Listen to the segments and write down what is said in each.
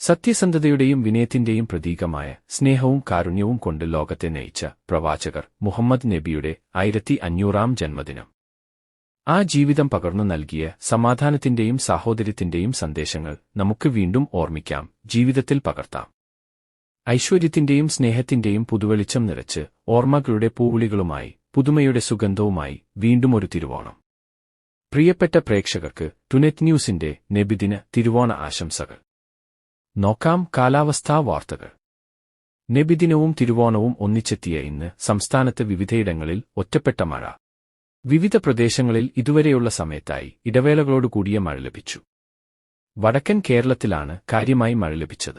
സത്യസന്ധതയുടെയും വിനയത്തിന്റെയും പ്രതീകമായ സ്നേഹവും കാരുണ്യവും കൊണ്ട് ലോകത്തെ നയിച്ച പ്രവാചകർ മുഹമ്മദ് നബിയുടെ ആയിരത്തി അഞ്ഞൂറാം ജന്മദിനം. ആ ജീവിതം പകർന്നു നൽകിയ സമാധാനത്തിന്റെയും സാഹോദര്യത്തിന്റെയും സന്ദേശങ്ങൾ നമുക്ക് വീണ്ടും ഓർമ്മിക്കാം. ജീവിതത്തിൽ പകർത്താം. ഐശ്വര്യത്തിന്റെയും സ്നേഹത്തിന്റെയും പുതുവെളിച്ചം നിറച്ച് ഓർമ്മകളുടെ പൂവിളികളുമായി പുതുമയുടെ സുഗന്ധവുമായി വീണ്ടും ഒരു തിരുവോണം പ്രിയപ്പെട്ട പ്രേക്ഷകർക്ക് ടുനെറ്റ് ന്യൂസിന്റെ നെബിദിന തിരുവോണ ആശംസകൾ. നോക്കാം കാലാവസ്ഥാ വാർത്തകൾ. നെബിദിനവും തിരുവോണവും ഒന്നിച്ചെത്തിയ ഇന്ന് സംസ്ഥാനത്ത് വിവിധയിടങ്ങളിൽ ഒറ്റപ്പെട്ട മഴ. വിവിധ പ്രദേശങ്ങളിൽ ഇതുവരെയുള്ള സമയത്തായി ഇടവേളകളോട് കൂടിയ മഴ ലഭിച്ചു. വടക്കൻ കേരളത്തിലാണ് കാര്യമായി മഴ ലഭിച്ചത്.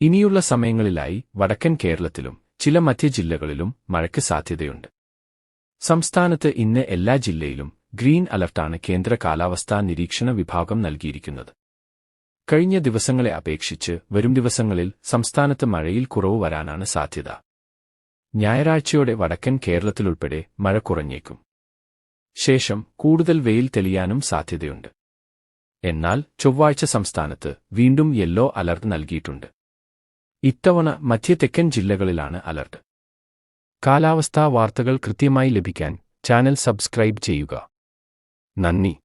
ഇനിയുള്ള സമയങ്ങളിലായി വടക്കൻ കേരളത്തിലും ചില മധ്യ ജില്ലകളിലും മഴയ്ക്ക് സാധ്യതയുണ്ട്. സംസ്ഥാനത്ത് ഇന്ന് എല്ലാ ജില്ലയിലും ഗ്രീൻ അലർട്ടാണ് കേന്ദ്ര കാലാവസ്ഥാ നിരീക്ഷണ വിഭാഗം നൽകിയിരിക്കുന്നത്. കഴിഞ്ഞ ദിവസങ്ങളെ അപേക്ഷിച്ച് വരും ദിവസങ്ങളിൽ സംസ്ഥാനത്ത് മഴയിൽ കുറവ് വരാനാണ് സാധ്യത. ഞായറാഴ്ചയോടെ വടക്കൻ കേരളത്തിലുൾപ്പെടെ മഴ കുറഞ്ഞേക്കും. ശേഷം കൂടുതൽ വെയിൽ തെളിയാനും സാധ്യതയുണ്ട്. എന്നാൽ ചൊവ്വാഴ്ച സംസ്ഥാനത്ത് വീണ്ടും യെല്ലോ അലർട്ട് നൽകിയിട്ടുണ്ട്. ഇത്തവണ മധ്യ തെക്കൻ ജില്ലകളിലാണ് അലർട്ട്. കാലാവസ്ഥാ വാർത്തകൾ കൃത്യമായി ലഭിക്കാൻ ചാനൽ സബ്സ്ക്രൈബ് ചെയ്യുക. നന്ദി.